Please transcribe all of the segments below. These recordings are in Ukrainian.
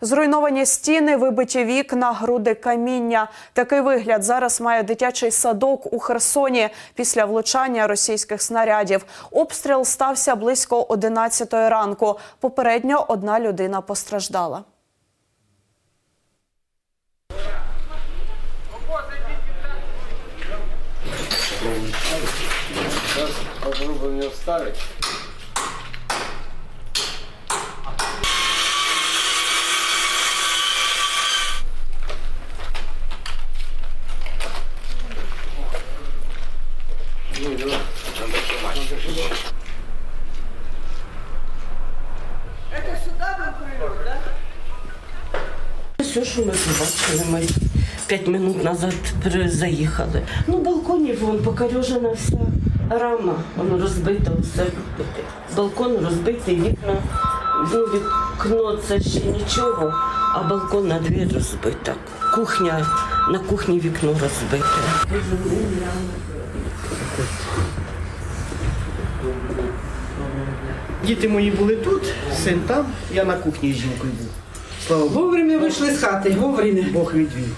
Зруйновані стіни, вибиті вікна, груди каміння. Такий вигляд зараз має дитячий садок у Херсоні після влучання російських снарядів. Обстріл стався близько 11 ранку. Попередньо одна людина постраждала. Попробуем ее вставить. Ну, да. Все, що ми побачили, ми п'ять минут назад заїхали. Ну, балконів вон покорежена вся рама, воно розбито все. Балкон розбитий, вікна. Ну, вікно це ще нічого, а балкон на двір розбита. Кухня, на кухні вікно розбите. Діти мої були тут, син там, я на кухні з жінкою був. Слава Богу, Вовремя вийшли з хати, вовремя. Бог відвів.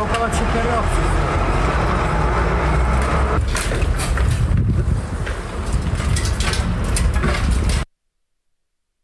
Около чотирьох.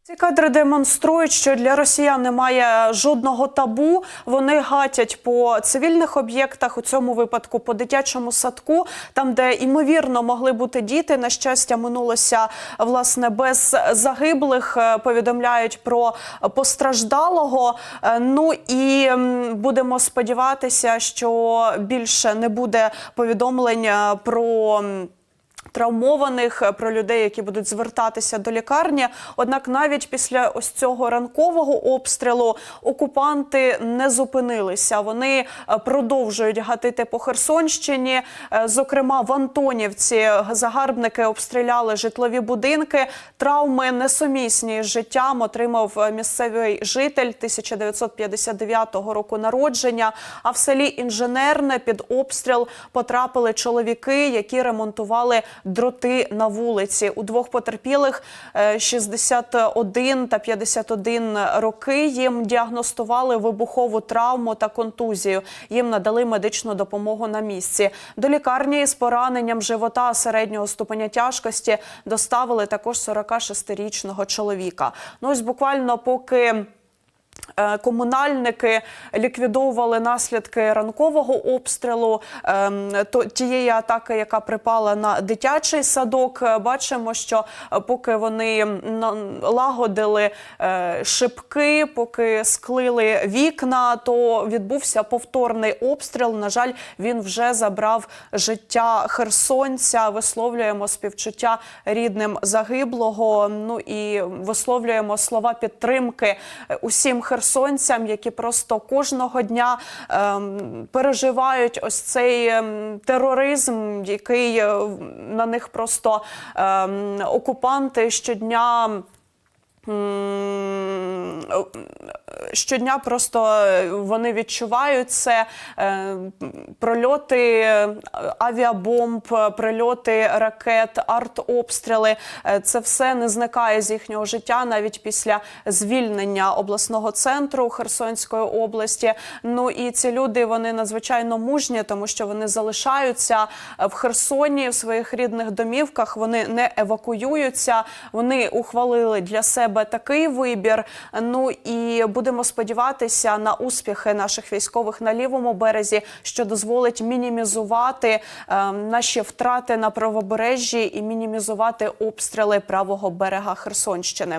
Ці кадри демонструють, що для росіян немає жодного табу. Вони гатять по цивільних об'єктах, у цьому випадку по дитячому садку, там, де ймовірно могли бути діти. На щастя, минулося власне без загиблих. Е, Повідомляють про постраждалого. Е, Ну і будемо сподіватися, що більше не буде повідомлень е, про. Травмованих е, про людей, які будуть звертатися до лікарні. Однак, навіть після ось цього ранкового обстрілу окупанти не зупинилися. Вони е, продовжують гатити по Херсонщині. Е, Зокрема, в Антонівці загарбники обстріляли житлові будинки. Травми несумісні з життям отримав місцевий житель 1959 року народження. А в селі Інженерне під обстріл потрапили чоловіки, які ремонтували дроти на вулиці. У двох потерпілих е, 61 та 51 роки. Їм діагностували вибухову травму та контузію. Їм надали медичну допомогу на місці. До лікарні з пораненням живота середнього ступеня тяжкості доставили також 46-річного чоловіка. Ну ось буквально поки. Е, Комунальники ліквідовували наслідки ранкового обстрілу ем, тієї атаки, яка припала на дитячий садок. Е, Бачимо, що е, поки вони лагодили шибки, поки склили вікна, то відбувся повторний обстріл. На жаль, він вже забрав життя херсонця. Висловлюємо співчуття рідним загиблого. Ну і висловлюємо слова підтримки усім херсонцям, які просто кожного дня ем, переживають ось цей ем, тероризм, який е, на них просто ем, окупанти щодня. Щодня просто вони відчувають це е, прольоти авіабомб, прильоти ракет, артобстріли. Е, Це все не зникає з їхнього життя навіть після звільнення обласного центру Херсонської області. Ну і ці люди вони надзвичайно мужні, тому що вони залишаються в Херсоні в своїх рідних домівках. Вони не евакуюються. Вони ухвалили для себе такий вибір. Ну і будемо сподіватися на успіхи наших військових на лівому березі, що дозволить мінімізувати е, наші втрати на правобережжі і мінімізувати обстріли правого берега Херсонщини.